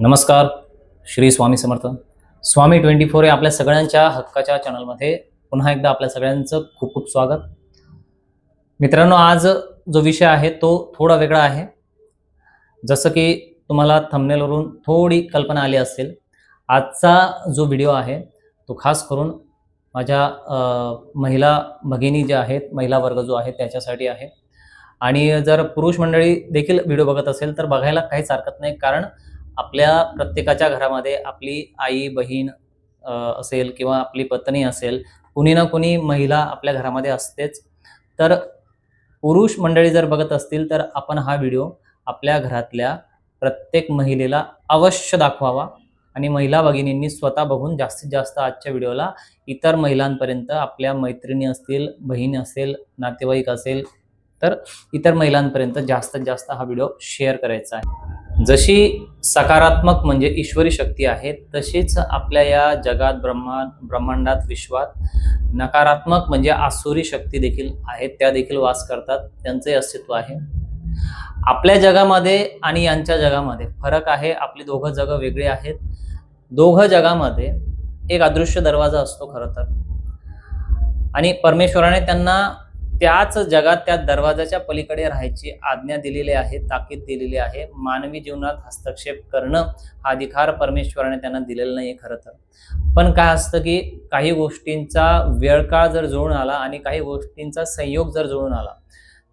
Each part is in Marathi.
नमस्कार श्री स्वामी समर्थ. स्वामी ट्वेंटी फोर या आपल्या सगळ्यांच्या हक्काच्या चॅनलमध्ये पुन्हा एकदा आपल्या सगळ्यांचं खूप खूप स्वागत. मित्रांनो आज जो विषय आहे तो थोडा वेगळा आहे. जसं की तुम्हाला थंबनेलवरून थोडी कल्पना आली असेल आजचा जो व्हिडिओ आहे तो खास करून माझ्या महिला भगिनी ज्या आहेत महिला वर्ग जो आहे त्याच्यासाठी आहे. आणि जर पुरुष मंडळी देखील व्हिडिओ बघत असेल तर बघायला काहीच हरकत नाही कारण आपल्या प्रत्येकाच्या घरामध्ये आपली आई बहीण असेल किंवा आपली पत्नी असेल कुणी ना कुणी महिला आपल्या घरामध्ये असतेच. तर पुरुष मंडळी जर बघत असतील तर आपण हा व्हिडिओ आपल्या घरातल्या प्रत्येक महिलेला अवश्य दाखवावा आणि महिला भगिनींनी स्वतः बघून जास्तीत जास्त आजच्या व्हिडिओला इतर महिलांपर्यंत आपल्या मैत्रिणी असतील बहीण असेल नातेवाईक असेल तर इतर महिलांपर्यंत जास्तीत जास्त हा व्हिडिओ शेअर करायचा आहे. जशी सकारात्मक म्हणजे ईश्वरी शक्ती आहे तशीच आपल्या या जगात ब्रह्मा ब्रह्मांडात विश्वात नकारात्मक म्हणजे आसुरी शक्ती देखील आहेत त्या देखील वास करतात त्यांचंही अस्तित्व आहे. आपल्या जगामध्ये आणि यांच्या जगामध्ये फरक आहे आपली दोघं जगं वेगळी आहेत. दोघं जगामध्ये एक अदृश्य दरवाजा असतो खरं तर. आणि परमेश्वराने त्यांना त्याच जगात त्या दरवाजाच्या पलीकडे राहायची आज्ञा दिलेली आहे ताकीद दिलेली आहे. मानवी जीवनात हस्तक्षेप करणं हा अधिकार परमेश्वराने त्यांना दिलेला नाही खरं तर. पण काय असतं की काही गोष्टींचा वेळकाळ जर जुळून आला आणि काही गोष्टींचा संयोग जर जुळून आला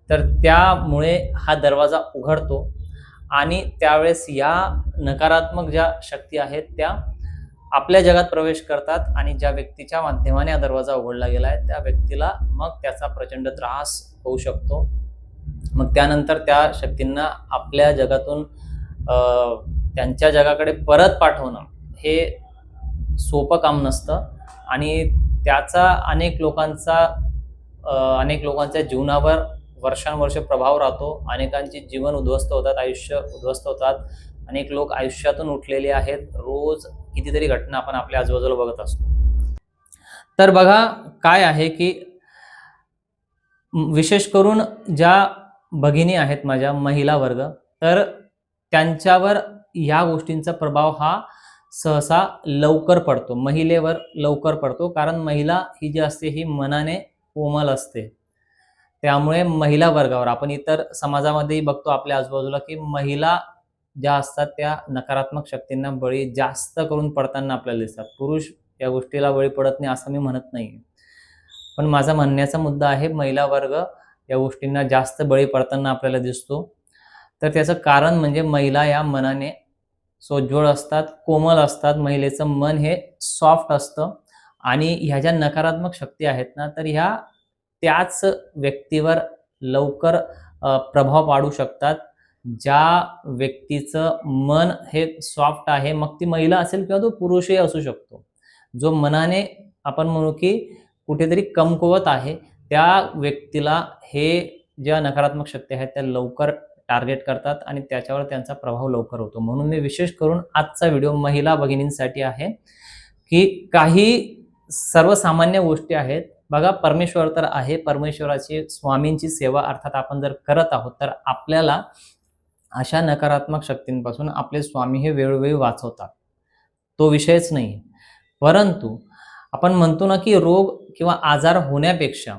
तर त्यामुळे हा दरवाजा उघडतो आणि त्यावेळेस या नकारात्मक ज्या शक्ती आहेत त्या आपल्या जगात प्रवेश करतात आणि ज्या व्यक्तीच्या माध्यमाने हा दरवाजा उघडला गेला आहे त्या व्यक्तीला मग त्याचा प्रचंड त्रास होऊ शकतो. मग त्यानंतर त्या शक्तींना आपल्या जगातून त्यांच्या जगाकडे परत पाठवणं हे सोपं काम नसतं. आणि त्याचा अनेक लोकांचा अनेक लोकांच्या जीवनावर वर्षानुवर्ष प्रभाव राहतो. अनेकांचे जीवन उद्ध्वस्त होतात आयुष्य उद्ध्वस्त होतात. अनेक लोक आयुष्यातून उठलेले आहेत. रोज कितीतरी घटना आपण आपल्या आजूबाजूला बघत असतो. तर बघा काय आहे की विशेष करून ज्या भगिनी आहेत माझ्या महिला वर्ग तर त्यांच्यावर या गोष्टींचा प्रभाव हा सहसा लवकर पडतो. महिलेवर लवकर पडतो कारण महिला ही जी असते ही मनाने कोमल असते. त्यामुळे महिला वर्गावर आपण इतर समाजामध्येही बघतो आपल्या आजूबाजूला की महिला ज्या असतात त्या नकारात्मक शक्तींना बळी जास्त करून पडताना आपल्याला दिसतात. पुरुष या गोष्टीला बळी पडत नाही असं मी म्हणत नाही पण माझा म्हणण्याचा मुद्दा आहे महिला वर्ग या गोष्टींना जास्त बळी पडताना आपल्याला दिसतो. तर त्याचं कारण म्हणजे महिला या मनाने सोज्वळ असतात कोमल असतात. महिलेचं मन हे सॉफ्ट असतं. आणि ह्या ज्या नकारात्मक शक्ती आहेत ना तर ह्या त्याच व्यक्तीवर लवकर प्रभाव पाडू शकतात. ज्या व्यक्तीचं मन हे सॉफ्ट आहे मग ती महिला असेल किंवा तो पुरुषही असू शकतो. जो मनाने आपण म्हणू की कुठेतरी कमकुवत आहे त्या व्यक्तीला हे ज्या नकारात्मक शक्ती आहेत त्या लवकर टार्गेट करतात आणि त्याच्यावर त्यांचा प्रभाव लवकर होतो. म्हणून मी विशेष करून आजचा व्हिडिओ महिला भगिनींसाठी आहे की काही सर्वसामान्य गोष्टी आहेत. बघा परमेश्वर तर आहे परमेश्वराची स्वामींची सेवा अर्थात आपण जर करत आहोत तर आपल्याला अशा नकारात्मक शक्तींपासून आपले स्वामी हे वेळोवेळी वाचवतात. तो विषयच नाही. परंतु आपण म्हणतो ना की रोग किंवा आजार होण्यापेक्षा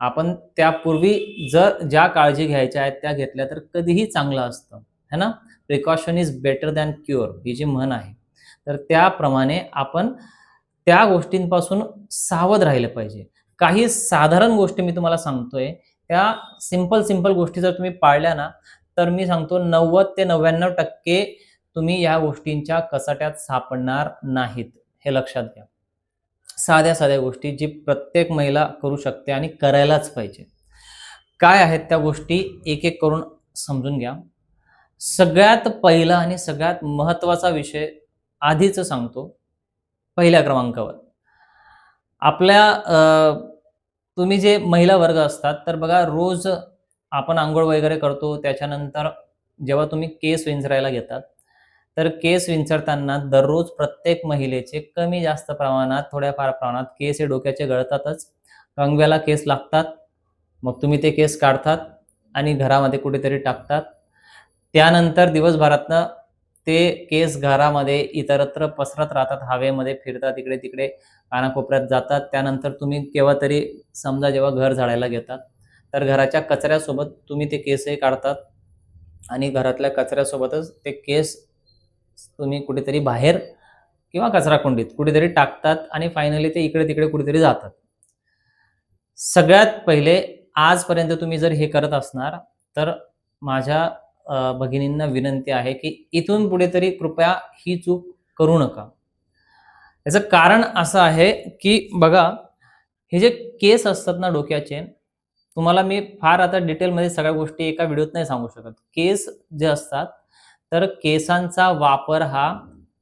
आपण त्यापूर्वी जर ज्या काळजी घ्यायच्या आहेत त्या घेतल्या तर कधीही चांगलं असतं. है ना? Precaution is better than cure ही जी म्हण आहे. तर त्याप्रमाणे आपण त्या गोष्टींपासून सावध राहिलं पाहिजे. काही साधारण गोष्टी मी तुम्हाला सांगतोय. त्या सिंपल सिंपल गोष्टी जर तुम्ही पाळल्या ना तर मी सांगतो नव्वद ते नव्याण्णव टक्के तुम्ही या गोष्टींच्या कसाट्यात सापडणार नाहीत. हे लक्षात घ्या. साध्या साध्या गोष्टी जी प्रत्येक महिला करू शकते आणि करायलाच पाहिजे. काय आहेत त्या गोष्टी? एक एक करून समजून घ्या. सगळ्यात पहिला आणि सगळ्यात महत्त्वाचा विषय आधीच सांगतो पहिल्या क्रमांकावर. आपल्या तुम्ही जे महिला वर्ग असतात तर बघा रोज आपण आंघोळ वगैरे करतो त्याच्यानंतर जेव्हा तुम्ही केस विंचरायला घेतात तर केस विंचरताना दररोज प्रत्येक महिलेचे कमी जास्त प्रमाणात थोड्याफार प्रमाणात केस हे डोक्याचे गळतातच. कंगव्याला केस लागतात मग तुम्ही ते केस काढतात आणि घरामध्ये कुठेतरी टाकतात. त्यानंतर दिवसभरातनं ते केस घरामध्ये इतरत्र पसरत राहतात हवेमध्ये फिरतात इकडे तिकडे कानाकोपऱ्यात जातात. त्यानंतर तुम्ही केव्हा तरी समजा जेव्हा घर झाडायला घेतात तर घराच्या कचऱ्यासोबत तुम्ही ते केसही काढतात आणि घरातल्या कचऱ्यासोबतच ते केस तुम्ही कुठेतरी बाहेर किंवा कचरा कुंडीत कुठेतरी टाकतात आणि फायनली ते इकडे तिकडे कुठेतरी जातात. सगळ्यात पहिले आजपर्यंत तुम्ही जर हे करत असणार तर माझ्या भगिनींना विनंती आहे की इथून पुढे तरी कृपया ही चूक करू नका. याचं कारण असं आहे की बघा हे जे केस असतात ना डोक्याचे तुम्हाला मी फार आता डिटेलमध्ये सगळ्या गोष्टी एका व्हिडिओत नाही सांगू शकत. केस जे असतात तर केसांचा वापर हा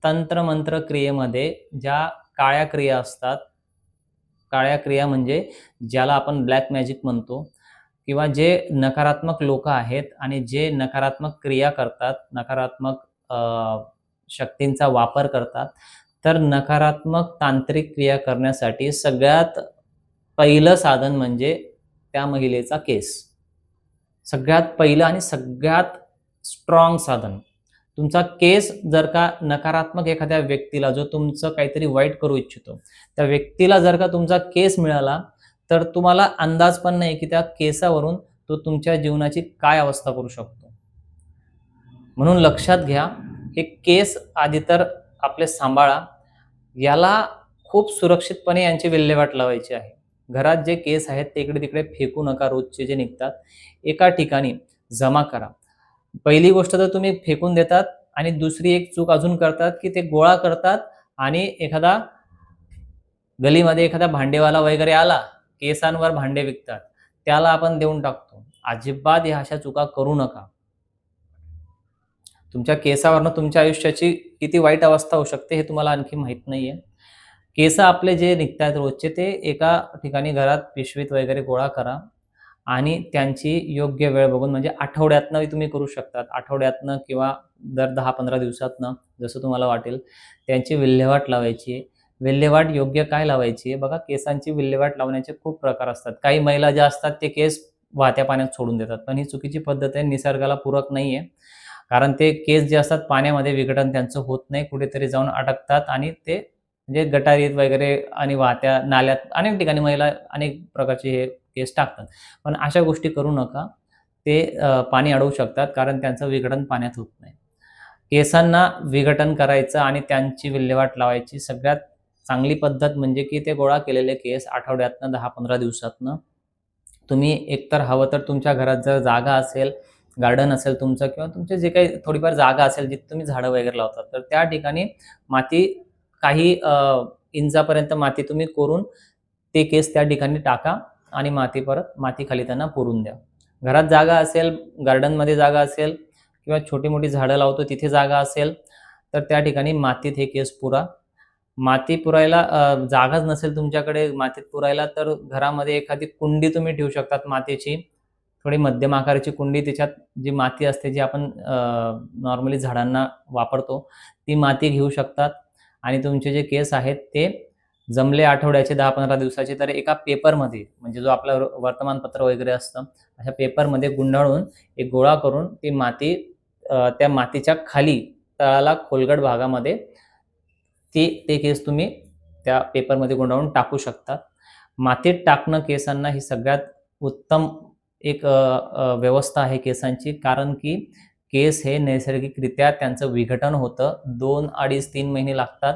तंत्रमंत्र क्रियेमध्ये ज्या काळ्या क्रिया असतात काळ्या क्रिया म्हणजे ज्याला आपण ब्लॅक मॅजिक म्हणतो किंवा जे नकारात्मक लोक आहेत आणि जे नकारात्मक क्रिया करतात नकारात्मक शक्तींचा वापर करतात तर नकारात्मक तांत्रिक क्रिया करण्यासाठी सगळ्यात पहिलं साधन म्हणजे त्या महिलेचा केस. सगळ्यात पहिलं आणि सगळ्यात स्ट्रॉंग साधन. तुमचा केस जर का नकारात्मक एखाद्या व्यक्तीला जो तुमचं काहीतरी वाईट करू इच्छितो त्या व्यक्तीला जर का तुमचा केस मिळाला तर तुम्हाला अंदाज पण नाही की त्या केसावरून तो तुमच्या जीवनाची काय अवस्था करू शकतो. म्हणून लक्षात घ्या हे केस आधी तर आपले सांभाळा. याला खूप सुरक्षितपणे यांची विल्हेवाट लावायची आहे. घरात जे केस आहेत ते इकडे तिकडे फेकू नका रोजचे जे निघतात एका ठिकाणी जमा करा. पहिली गोष्ट तर तुम्ही फेकून देतात आणि दुसरी एक चूक अजून करतात की ते गोळा करतात आणि एखादा गलीमध्ये एखादा भांडेवाला वगैरे आला केसांवर भांडे विकतात त्याला आपण देऊन टाकतो. अजिबात ह्या अशा चुका करू नका. तुमच्या केसावरनं तुमच्या आयुष्याची किती वाईट अवस्था होऊ शकते हे तुम्हाला आणखी माहीत नाहीये. केस आपले जे निघतात रोजचे ते एका ठिकाणी घरात पिशवीत वगैरे गोळा करा आणि त्यांची योग्य वेळ बघून म्हणजे आठवड्यातनं तुम्ही करू शकतात. आठवड्यातनं किंवा दर दहा पंधरा दिवसातनं जसं तुम्हाला वाटेल त्यांची विल्हेवाट लावायची आहे. विल्हेवाट योग्य काय लावायची आहे? बघा केसांची विल्हेवाट लावण्याचे खूप प्रकार असतात. काही महिला ज्या असतात ते केस वाहत्या पाण्यात सोडून देतात. पण ही चुकीची पद्धत आहे निसर्गाला पूरक नाही आहे. कारण ते केस जे असतात पाण्यामध्ये विघटन त्यांचं होत नाही. कुठेतरी जाऊन अडकतात आणि ते म्हणजे गटारीत वगैरे आणि वाहत्या नाल्यात अनेक ठिकाणी महिला अनेक प्रकारचे हे केस टाकतात. पण अशा गोष्टी करू नका. ते पाणी अडवू शकतात कारण त्यांचं विघटन पाण्यात होत नाही. केसांना विघटन करायचं आणि त्यांची विल्हेवाट लावायची सगळ्यात चांगली पद्धत म्हणजे की ते गोळा केलेले केस आठवड्यातनं दहा पंधरा दिवसातनं. तुम्ही एकतर हवं तर तुमच्या घरात जर जागा असेल गार्डन असेल तुमचं किंवा तुमचे जे काही थोडीफार जागा असेल जिथे तुम्ही झाडं वगैरे लावतात तर त्या ठिकाणी माती काही इंचापर्यंत माती तुम्ही कोरून ते केस त्या ठिकाणी टाका आणि माती परत माती खाली त्यांना पुरून द्या. घरात जागा असेल गार्डनमध्ये जागा असेल किंवा छोटी मोठी झाडं लावतो तिथे जागा असेल तर त्या ठिकाणी मातीत हे केस पुरा. माती पुरायला जागाच नसेल तुमच्याकडे मातीत पुरायला तर घरामध्ये एखादी कुंडी तुम्ही ठेवू शकतात मातीची. थोडी मध्यम आकाराची कुंडी त्याच्यात जी माती असते जी आपण नॉर्मली झाडांना वापरतो ती माती घेऊ शकतात. आणि तुमचे जे केस आहेत ते जमले आठवड्याचे दहा पंधरा दिवसाचे तर एका पेपरमध्ये म्हणजे जो आपलं वर्तमानपत्र वगैरे असतं अशा पेपरमध्ये गुंडाळून एक गोळा करून ती माती त्या मातीच्या खाली तळाला खोलगट भागामध्ये ती ते केस तुम्ही त्या पेपरमध्ये गुंडाळून टाकू शकता मातीत टाकणं केसांना ही सगळ्यात उत्तम एक व्यवस्था आहे केसांची कारण की केस हे नैसर्गिकरित्या त्यांचं विघटन होतं. दोन अडीच तीन महिने लागतात.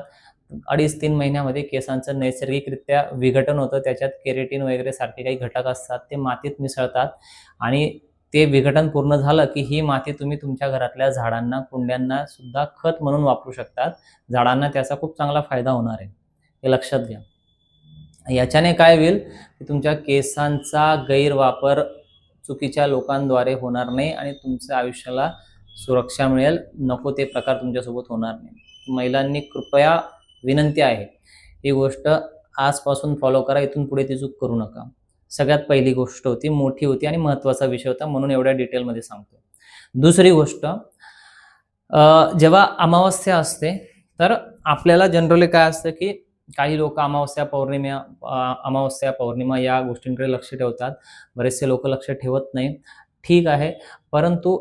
अडीच तीन महिन्यामध्ये केसांचं नैसर्गिकरित्या विघटन होतं. त्याच्यात केरेटिन वगैरे सारखे काही घटक असतात. ते मातीत मिसळतात. आणि ते विघटन पूर्ण झालं की ही माती तुम्ही तुमच्या घरातल्या झाडांना कुंड्यांना सुद्धा खत म्हणून वापरू शकतात. झाडांना त्याचा खूप चांगला फायदा होणार आहे. हे लक्षात घ्या. याच्याने काय होईल की तुमच्या केसांचा गैरवापर चुकीच्या लोकांद्वारे होणार नाही आणि तुमच्या आयुष्याला सुरक्षा मिळेल. नको ते प्रकार तुमच्यासोबत होणार नाही. महिलांनी कृपया विनंती आहे. ही गोष्ट आजपासून फॉलो करा. इथून पुढे ती चूक करू नका. सगळ्यात पहिली गोष्ट होती मोठी होती आणि महत्त्वाचा विषय होता म्हणून एवढ्या डिटेलमध्ये सांगतो दुसरी गोष्ट जेव्हा अमावस्या असते तर आपल्याला जनरली काय असतं की काही लोक अमावस्या पौर्णिमा अमावस्या पौर्णिमा या गोष्टींकडे लक्ष ठेवतात. बरेचसे लोक लक्ष ठेवत नाही. ठीक आहे. परंतु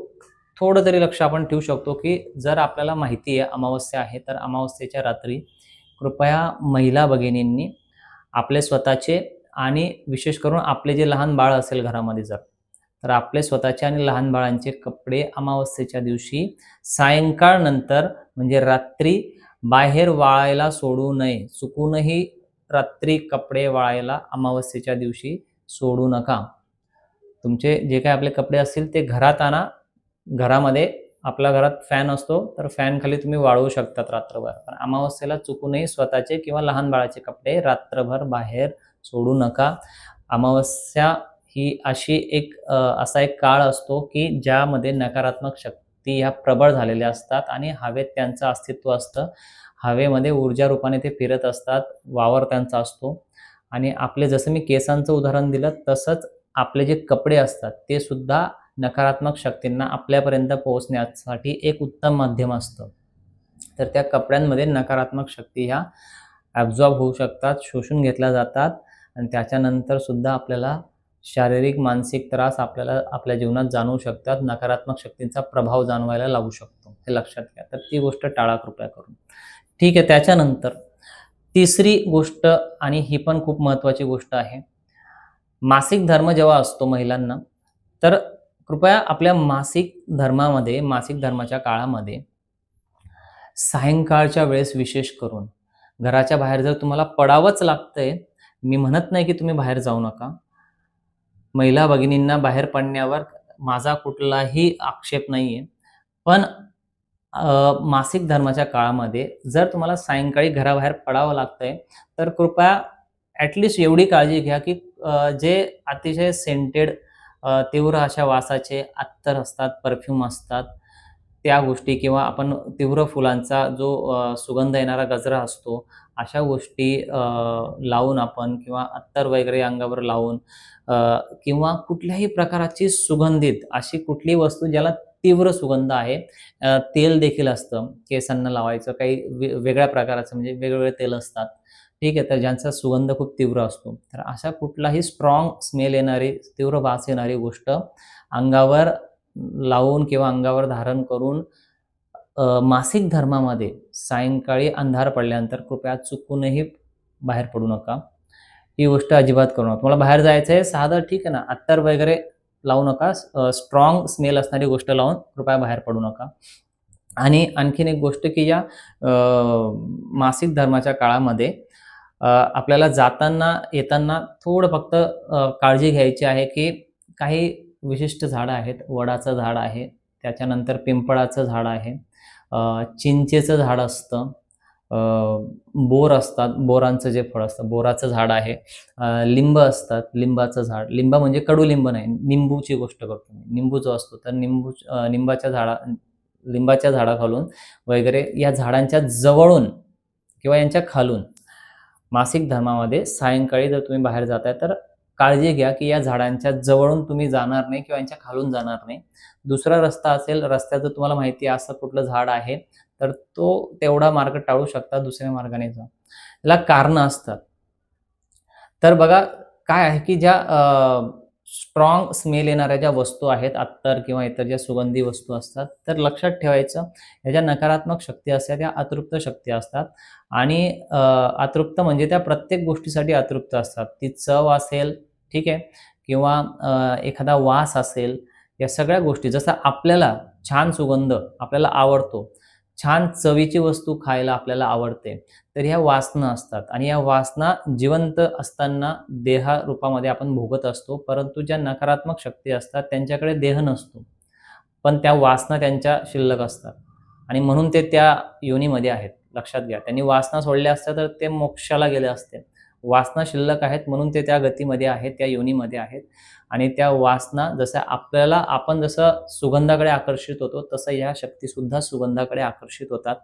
थोडं तरी लक्ष आपण ठेवू शकतो की जर आपल्याला माहिती आहे अमावस्या आहे तर अमावस्येच्या रात्री कृपया महिला भगिनींनी आपले स्वतःचे आणि विशेष करून आपले जे लहान बाळ असेल घरामध्ये जर तर आपले स्वतःचे आणि लहान बाळांचे कपडे अमावस्येच्या दिवशी सायंकाळनंतर म्हणजे रात्री बाहेर वाळायला सोडू नये. चुकूनही रात्री कपडे वाळायला अमावस्येच्या दिवशी सोडू नका. तुमचे जे काही आपले कपडे असतील ते घरात आणा. घरामध्ये आपल्या घरात फॅन असतो तर फॅन खाली तुम्ही वाळवू शकतात रात्रभर. पण अमावस्येला चुकूनही स्वतःचे किंवा लहान बाळाचे कपडे रात्रभर बाहेर सोडू नका. अमावस्या ही अशी एक असा एक काळ असतो की ज्यामध्ये नकारात्मक शक्ती ह्या प्रबळ झालेल्या असतात आणि हवेत त्यांचं अस्तित्व असतं. हवेमध्ये ऊर्जा रूपाने ते फिरत असतात वावर त्यांचा असतो. आणि आपले जसं मी केसांचं उदाहरण दिलं तसंच आपले जे कपडे असतात ते सुद्धा नकारात्मक शक्तींना आपल्यापर्यंत पोहोचण्यासाठी एक उत्तम माध्यम असतं. तर त्या कपड्यांमध्ये नकारात्मक शक्ती ह्या ॲब्झॉर्ब होऊ शकतात शोषून घेतल्या जातात आणि त्याच्यानंतर सुद्धा आपल्याला शारीरिक मानसिक त्रास आपल्याला आपल्या जीवनात जाणवू शकतात. नकारात्मक शक्तींचा प्रभाव जाणवायला लागू शकतो. हे लक्षात घ्या. तर ती गोष्ट टाळा कृपया करून. ठीक आहे त्याच्यानंतर तिसरी गोष्ट आणि ही पण खूप महत्त्वाची गोष्ट आहे. मासिक धर्म जेव्हा असतो महिलांना तर कृपया आपल्या मासिक धर्मामध्ये मासिक धर्माच्या काळामध्ये सायंकाळच्या वेळेस विशेष करून घराच्या बाहेर जर तुम्हाला पडावंच लागतंय मी म्हणत नाही की तुम्ही बाहेर जाऊ नका. महिला भगिनींना बाहेर पडण्यावर माझा कुठलाही आक्षेप नाही आहे पण मासिक धर्माच्या काळामध्ये जर तुम्हाला सायंकाळी घराबाहेर पडावं लागतंय तर कृपया ॲटलिस्ट एवढी काळजी घ्या की जे अतिशय सेंटेड तीव्र अशा वासाचे अत्तर असतात परफ्यूम असतात त्या गोष्टी किंवा आपण तीव्र फुलांचा जो सुगंध येणारा गजरा असतो अशा गोष्टी लावून आपण किंवा अत्तर वगैरे अंगावर लावून किंवा कुठल्याही प्रकाराची सुगंधित अशी कुठलीही वस्तू ज्याला तीव्र सुगंध आहे तेल देखील असतं केसांना लावायचं काही वेगळ्या प्रकाराचं म्हणजे वेगवेगळे तेल असतात. ठीक आहे तर ज्यांचा सुगंध खूप तीव्र असतो. तर अशा कुठलाही स्ट्रॉंग स्मेल येणारी तीव्र वास येणारी गोष्ट अंगावर लावून किंवा अंगावर धारण करून मासिक धर्मामध्ये सायंकाळी अंधार पडल्यानंतर कृपया चुकूनही बाहेर पडू नका. ही गोष्ट अजिबात करू नका. तुम्हाला बाहेर जायचं आहे साधं ठीक आहे ना. अत्तर वगैरे लावू नका. स्ट्रॉंग स्मेल असणारी गोष्ट लावून कृपया बाहेर पडू नका. आणि आणखीन एक गोष्ट की या मासिक धर्माच्या काळामध्ये आपल्याला जाताना येताना थोडं फक्त काळजी घ्यायची आहे की काही विशिष्ट झाडं आहेत. वडाचं झाड आहे. त्याच्यानंतर पिंपळाचं झाड आहे. चिंचेचं झाड असतं. बोर असतात. बोरांचं जे फळ असतं. बोराचं झाड आहे. लिंब असतात. लिंबाचं झाड. लिंब म्हणजे कडुलिंब नाही. निंबूची गोष्ट करतो मी. निंबू जो असतो तर निंबू निंबाच्या झाडा लिंबाच्या झाडाखालून वगैरे या झाडांच्या जवळून किंवा यांच्या खालून मासिक धर्मामध्ये सायंकाळी जर तुम्ही बाहेर जाताय तर काळजी घ्या की या झाडांच्या जवळून तुम्ही जाणार नाही किंवा यांच्या खालून जाणार नाही. दुसरा रस्ता असेल रस्त्याचं तुम्हाला माहिती आहे असं कुठलं झाड आहे तर तो तेवढा मार्ग टाळू शकता दुसऱ्या मार्गाने जा. याला कारणं असतात. तर बघा काय आहे की ज्या स्ट्रॉंग स्मेल येणाऱ्या ज्या वस्तू आहेत अत्तर किंवा इतर ज्या सुगंधी वस्तू असतात तर लक्षात ठेवायचं ह्या ज्या नकारात्मक शक्ती असतात त्या अतृप्त शक्ती असतात. आणि अतृप्त म्हणजे त्या प्रत्येक गोष्टीसाठी अतृप्त असतात. ती चव असेल ठीक आहे? किंवा एखादा वास असेल या सगळ्या गोष्टी जसं आपल्याला छान सुगंध आपल्याला आवडतो छान चवीची वस्तू खायला आपल्याला आवडते तर ह्या वासना असतात. आणि या वासना जिवंत असताना देहा रूपामध्ये आपण भोगत असतो परंतु ज्या नकारात्मक शक्ती असतात त्यांच्याकडे देह नसतो. पण त्या वासना त्यांच्या शिल्लक असतात. आणि म्हणून ते त्या योनीमध्ये आहेत. लक्षात घ्या. त्यांनी वासना सोडल्या असत्या तर ते मोक्षाला गेले असते. वासना शिल्लक आहेत म्हणून ते त्या गतीमध्ये आहेत त्या योनीमध्ये आहेत. आणि त्या वासना जसं आपल्याला आपण जसं सुगंधाकडे आकर्षित होतो तसं या शक्तीसुद्धा सुगंधाकडे आकर्षित होतात.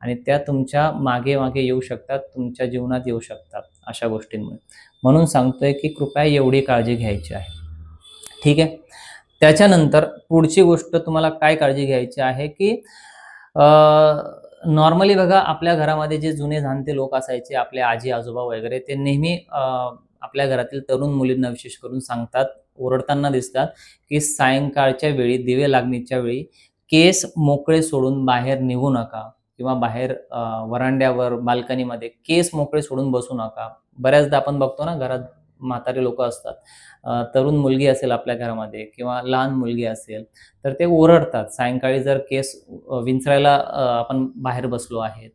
आणि त्या तुमच्या मागे मागे येऊ शकतात तुमच्या जीवनात येऊ शकतात अशा गोष्टींमुळे. म्हणून सांगतोय की कृपया एवढी काळजी घ्यायची आहे. ठीक आहे? त्याच्यानंतर पुढची गोष्ट तुम्हाला काय काळजी घ्यायची आहे की नॉर्मली बघा आपल्या घरामध्ये जे जुने जाणते लोक असायचे आपले आजी आजोबा वगैरे ते नेहमी आपल्या घरातील तरुण मुलींना विशेष करून सांगतात ओरडताना दिसतात की सायंकाळच्या वेळी दिवे लागणीच्या वेळी केस मोकळे सोडून बाहेर निघू नका किंवा बाहेर वरांड्यावर बाल्कनीमध्ये केस मोकळे सोडून बसू नका. बऱ्याचदा आपण बघतो ना घरात म्हातारे लोक असतात. तरुण मुलगी असेल आपल्या घरामध्ये किंवा लहान मुलगी असेल तर ते ओरडतात. सायंकाळी जर केस विंचरायला आपण बाहेर बसलो आहेत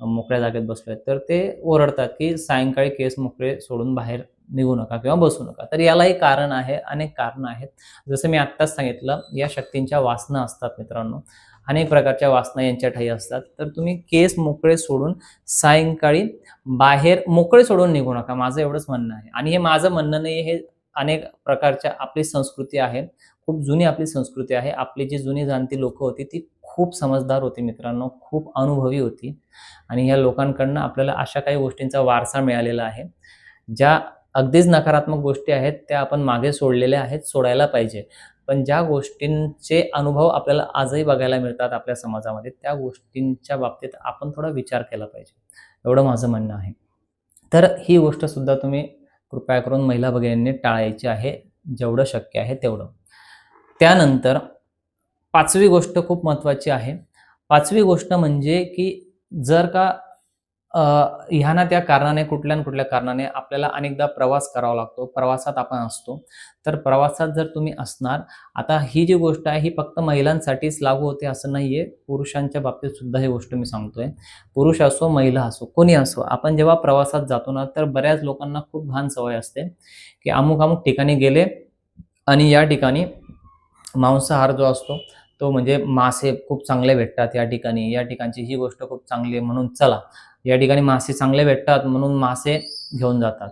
मोकळ्या जागेत बसलो आहेत तर ते ओरडतात की सायंकाळी केस मोकळे सोडून बाहेर निघू नका किंवा बसू नका. तर यालाही कारण आहे अनेक कारणं आहेत. जसं मी आत्ताच सांगितलं या शक्तींच्या वासना असतात मित्रांनो. अनेक प्रकारच्या वासना यांच्या ठाई असतात. तर तुम्ही केस मोकळे सोडून सायंकाळी बाहेर मोकळे सोडून निघू नका. माझं एवढंच म्हणणं आहे. आणि हे माझं म्हणणं नाही हे अनेक प्रकारच्या आपली संस्कृती आहे. खूप जुनी आपली संस्कृती आहे. आपली जी जुनी जाणती लोक होती ती खूप समजदार होती मित्रांनो. खूप अनुभवी होती. आणि ह्या लोकांकडनं आपल्याला अशा काही गोष्टींचा वारसा मिळालेला आहे. ज्या अगदीच नकारात्मक गोष्टी आहेत त्या आपण मागे सोडलेल्या आहेत सोडायला पाहिजे. पण ज्या गोष्टींचे अनुभव आपल्याला आजही बघायला मिळतात आपल्या समाजामध्ये त्या गोष्टींच्या बाबतीत आपण थोडा विचार केला पाहिजे. एवढं माझं म्हणणं आहे. तर ही गोष्ट सुद्धा तुम्ही कृपया करून महिला भगिनींनी टाळायची आहे जेवढं शक्य आहे तेवढं. त्यानंतर पाचवी गोष्ट खूप महत्त्वाची आहे. पाचवी गोष्ट म्हणजे की जर का ह्या ना त्या कारणाने कुठल्या न कुठल्या कारणाने आपल्याला अनेकदा प्रवास करावा लागतो. प्रवासात आपण असतो. तर प्रवासात जर तुम्ही असणार आता ही जी गोष्ट आहे ही फक्त महिलांसाठीच लागू होते असं नाहीये. पुरुषांच्या बाबतीत सुद्धा ही गोष्ट मी सांगतोय. पुरुष असो महिला असो कोणी असो आपण जेव्हा प्रवासात जातो ना तर बऱ्याच लोकांना खूप घाण सवय असते की अमुक अमुक ठिकाणी गेले आणि या ठिकाणी मांसाहार जो असतो तो म्हणजे मासे खूप चांगले भेटतात या ठिकाणी. या ठिकाणची ही गोष्ट खूप चांगली आहे म्हणून चला. या ठिकाणी मासे चांगले भेटतात म्हणून मासे घेऊन जातात.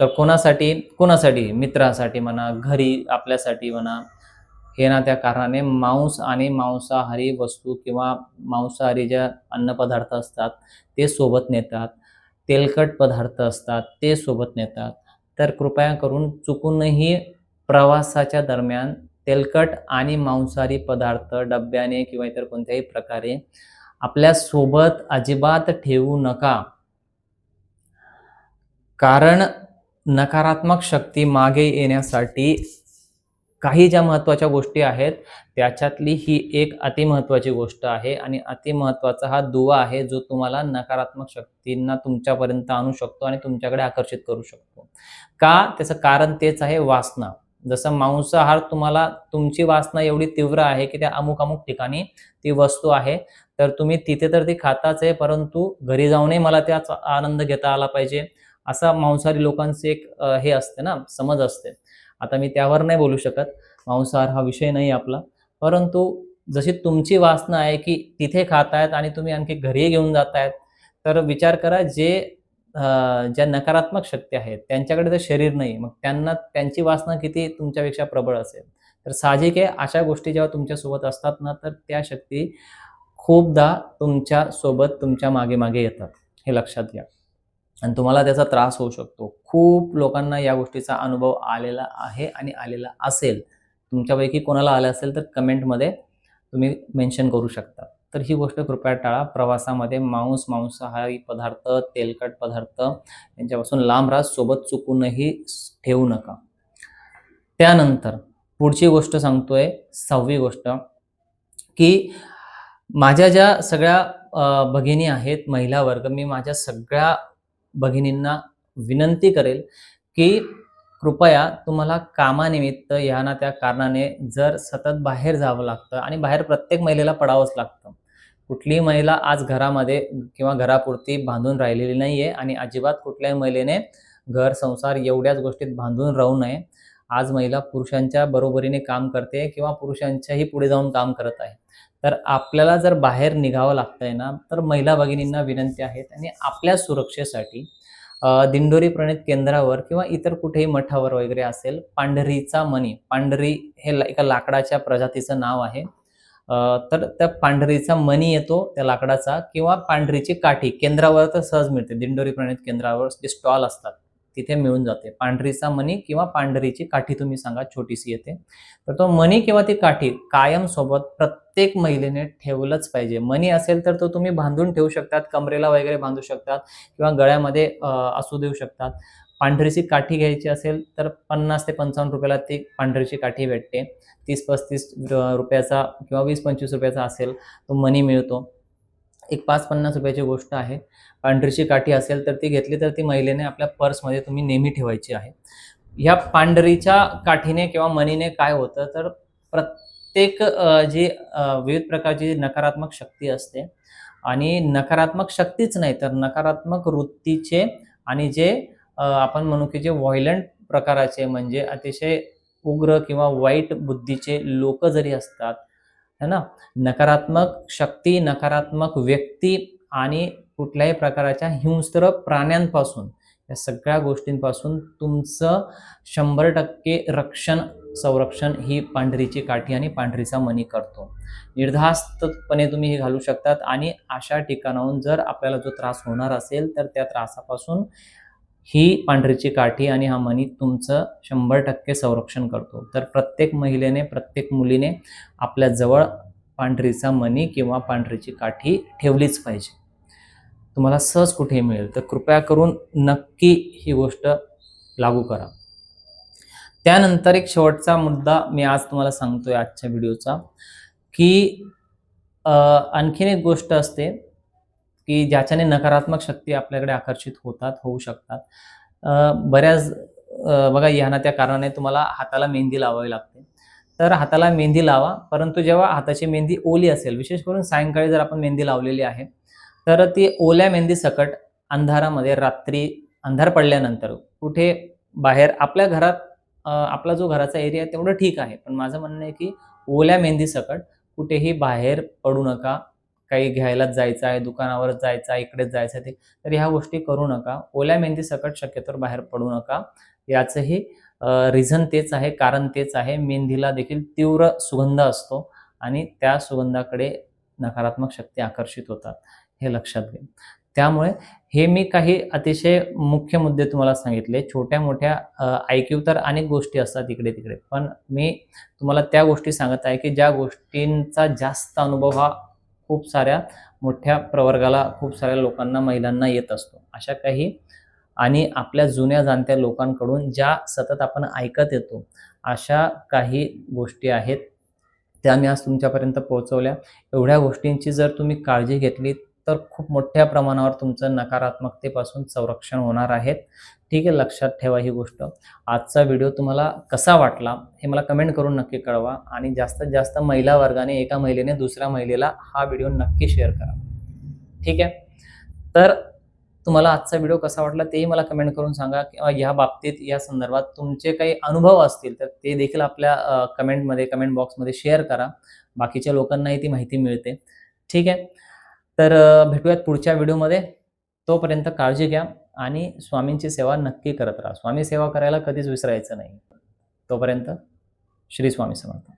तर कोणासाठी कोणासाठी? मित्रासाठी म्हणा घरी आपल्यासाठी म्हणा. हे ना त्या कारणाने मांस आणि मांसाहारी वस्तू किंवा मांसाहारी ज्या अन्नपदार्थ असतात ते सोबत नेतात. तेलकट पदार्थ असतात ते सोबत नेतात. तर कृपया करून चुकूनही प्रवासाच्या दरम्यान तेलकट आणि मांसाहारी पदार्थ डब्याने किंवा इतर कोणत्याही प्रकारे आपल्यासोबत अजिबात ठेवू नका. कारण नकारात्मक शक्ती मागे येण्यासाठी काही ज्या महत्त्वाच्या गोष्टी आहेत त्याच्यातली ही एक अतिमहत्वाची गोष्ट आहे आणि अतिमहत्वाचा हा दुवा आहे जो तुम्हाला नकारात्मक शक्तींना तुमच्यापर्यंत आणू शकतो आणि तुमच्याकडे आकर्षित करू शकतो. का? त्याचं कारण तेच आहे वासना. जसं मांसाहार तुम्हाला तुमची वासना एवढी तीव्र आहे की त्या अमुक अमुक ठिकाणी ती वस्तू आहे. तर तुम्ही तिथे तर ती खाताच आहे परंतु घरी जाऊनही मला त्याचा आनंद घेता आला पाहिजे. असा मांसाहारी लोकांचे एक हे असते ना समज असते. आता मी त्यावर नाही बोलू शकत. मांसाहार हा विषय नाही आपला. परंतु जशी तुमची वासना आहे की तिथे खातायत आणि तुम्ही आणखी घरी घेऊन जातायत तर विचार करा जे ज्या नकारात्मक शक्ती आहेत त्यांच्याकडे तर शरीर नाही. मग त्यांना त्यांची वासना किती तुमच्यापेक्षा प्रबळ असेल? तर साहजिक आहे अशा गोष्टी जेव्हा तुमच्यासोबत असतात ना तर त्या शक्ती खूपदा तुमच्यासोबत तुमच्या मागे मागे येतात. हे लक्षात घ्या. आणि तुम्हाला त्याचा त्रास होऊ शकतो. खूप लोकांना या गोष्टीचा अनुभव आलेला आहे आणि आलेला असेल. तुमच्यापैकी कोणाला आला असेल तर कमेंटमध्ये तुम्ही मेन्शन करू शकता. तर ही गोष्ट कृपया टाळा. प्रवासामध्ये मांस मांसाहारी पदार्थ तेलकट पदार्थ यांच्यापासून लांब राहा. सोबत चुकूनही ठेवू नका. त्यानंतर पुढची गोष्ट सांगतोय सहावी गोष्ट की माझ्या ज्या सगळ्या भगिनी आहेत महिला वर्ग मी माझ्या सगळ्या भगिनींना विनंती करेल की कृपया तुम्हाला कामानिमित्त या ना त्या कारणाने जर सतत बाहेर जावं लागतं आणि बाहेर प्रत्येक महिलेला पडावंच लागतं कुठलीही महिला आज घरामध्ये किंवा घरापुरती बांधून राहिलेली नाही आहे आणि अजिबात कुठल्याही महिलेने घर संसार एवढ्याच गोष्टीत बांधून राहू नये. आज महिला पुरुषांच्या बरोबरीने काम करते किंवा पुरुषांच्याही पुढे जाऊन काम करत आहे. तर आपल्याला जर बाहेर निघावं लागतंय ना तर महिला भगिनींना विनंती आहेत आणि आपल्या सुरक्षेसाठी दिंडोरी प्रणित केंद्रावर किंवा इतर कुठेही मठावर वगैरे असेल पांढरीचा मणी पांढरी हे एका लाकडाच्या प्रजातीचं नाव आहे. तर त्या पांढरीचा मणी येतो त्या लाकडाचा किंवा पांढरीची काठी. केंद्रावर तर सहज मिळते. दिंडोरी प्रणित केंद्रावर जे स्टॉल असतात तिथे मिळून जाते. पांढरीचा मणी किंवा पांढरीची काठी तुम्ही सांगा छोटीशी येते. तर तो मणी किंवा ती काठी कायम सोबत प्रत्येक महिलेने ठेवलंच पाहिजे. मणी असेल तर तो तुम्ही बांधून ठेवू शकतात कमरेला वगैरे बांधू शकतात किंवा गळ्यामध्ये असू देऊ शकतात. पांढरीची काठी घ्यायची असेल तर पन्नास ते पंचावन्न रुपयाला ती पांढरीची काठी भेटते. तीस पस्तीस रुपयाचा किंवा वीस पंचवीस रुपयाचा असेल तो मनी मिळतो. एक पाच पन्नास रुपयाची गोष्ट आहे. पांढरीची काठी असेल तर ती घेतली तर ती महिलेने आपल्या पर्समध्ये तुम्ही नेहमी ठेवायची आहे. ह्या पांढरीच्या काठीने किंवा मनीने काय होतं तर प्रत्येक जी विविध प्रकारची नकारात्मक शक्ती असते आणि नकारात्मक शक्तीच नाही तर नकारात्मक वृत्तीचे आणि जे आपण म्हणू की जे व्हायलंट प्रकाराचे म्हणजे अतिशय उग्र किंवा वाईट बुद्धीचे लोक जरी असतात है ना? नकारात्मक शक्ती नकारात्मक व्यक्ती आणि कुठल्याही प्रकारच्या हिंस्र प्राण्यांपासून या सगळ्या गोष्टींपासून तुमचं शंभर टक्के रक्षण संरक्षण ही पांढरीची काठी आणि पांढरीचा मणी करतो. निर्धास्तपणे तुम्ही हे घालू शकतात आणि अशा ठिकाणाहून जर आपल्याला जो त्रास होणार असेल तर त्या त्रासापासून ही पांढरीची काठी आणि हा मणी तुमचं शंभर टक्के संरक्षण करतो. तर प्रत्येक महिलेने प्रत्येक मुलीने आपल्या जवळ पांढरीचा मणी किंवा पांढरीची काठी ठेवलीच पाहिजे. तुम्हाला सहज कुठे मिळेल. तर कृपया करून नक्की ही गोष्ट लागू करा. त्यानंतर एक शेवटचा मुद्दा मी आज तुम्हाला सांगतोय आजच्या व्हिडिओचा की आणखीन एक गोष्ट असते की ज्याच्याने नकारात्मक शक्ती आपल्याकडे आकर्षित होतात होऊ शकतात. बऱ्याच बघा ह्या त्या कारणाने तुम्हाला हाताला मेहंदी लावावी लागते. तर हाताला मेहंदी लावा परंतु जेव्हा हाताची मेहंदी ओली असेल विशेष करून सायंकाळी जर आपण मेहंदी लावलेली आहे तर ती ओल्या मेहंदी सकट अंधारामध्ये रात्री अंधार पडल्यानंतर कुठे बाहेर आपल्या घरात आपला जो घराचा एरिया आहे तेवढं ठीक आहे. पण माझं म्हणणं आहे की ओल्या मेहंदी सकट कुठेही बाहेर पडू नका. काही घ्यायलाच जायचं आहे दुकानावरच जायचं आहे इकडेच जायचं आहे ते. तर ह्या गोष्टी करू नका. ओल्या मेहंदी सकट शक्यतोवर बाहेर पडू नका. याचंही रिझन तेच आहे कारण तेच आहे. मेहंदीला देखील तीव्र सुगंध असतो आणि त्या सुगंधाकडे नकारात्मक शक्ती आकर्षित होतात. हे लक्षात घ्या. त्यामुळे हे मी काही अतिशय मुख्य मुद्दे तुम्हाला सांगितले. छोट्या मोठ्या ऐकीव तर अनेक गोष्टी असतात इकडे तिकडे. पण मी तुम्हाला त्या गोष्टी सांगत आहे की ज्या गोष्टींचा जास्त अनुभव हा खूप साऱ्या मोठ्या प्रवर्गाला खूप साऱ्या लोकांना महिलांना येत असतो. अशा काही आणि आपल्या जुन्या जाणत्या लोकांकडून ज्या सतत आपण ऐकत येतो अशा काही गोष्टी आहेत. त्या मी आज तुमच्यापर्यंत पोहोचवल्या. एवढ्या गोष्टींची जर तुम्ही काळजी घेतली तर खूप मोठ्या प्रमाणावर तुमचं नकारात्मकतेपासून संरक्षण होणार आहेत ठीक आहे लक्षात ठेवा ही गोष्ट. आजचा व्हिडिओ तुम्हाला कसा वाटला हे मला कमेंट करून नक्की कळवा आणि जास्तीत जास्त महिला वर्गाने एका महिलेने दुसऱ्या महिलेला हा व्हिडिओ नक्की शेअर करा. ठीक आहे? तर तुम्हाला आजचा व्हिडिओ कसा वाटला तेही मला कमेंट करून सांगा किंवा या बाबतीत या संदर्भात तुमचे काही अनुभव असतील तर ते देखील आपल्या कमेंटमध्ये कमेंट बॉक्समध्ये शेअर करा. बाकीच्या लोकांनाही ती माहिती मिळते. ठीक आहे? तर भेटूयात पुढच्या व्हिडिओमध्ये. तोपर्यंत काळजी घ्या आणि स्वामींची सेवा नक्की करत राहा. स्वामी सेवा करायला कधीच विसरायचं नाही. तोपर्यंत श्री स्वामी समर्थ.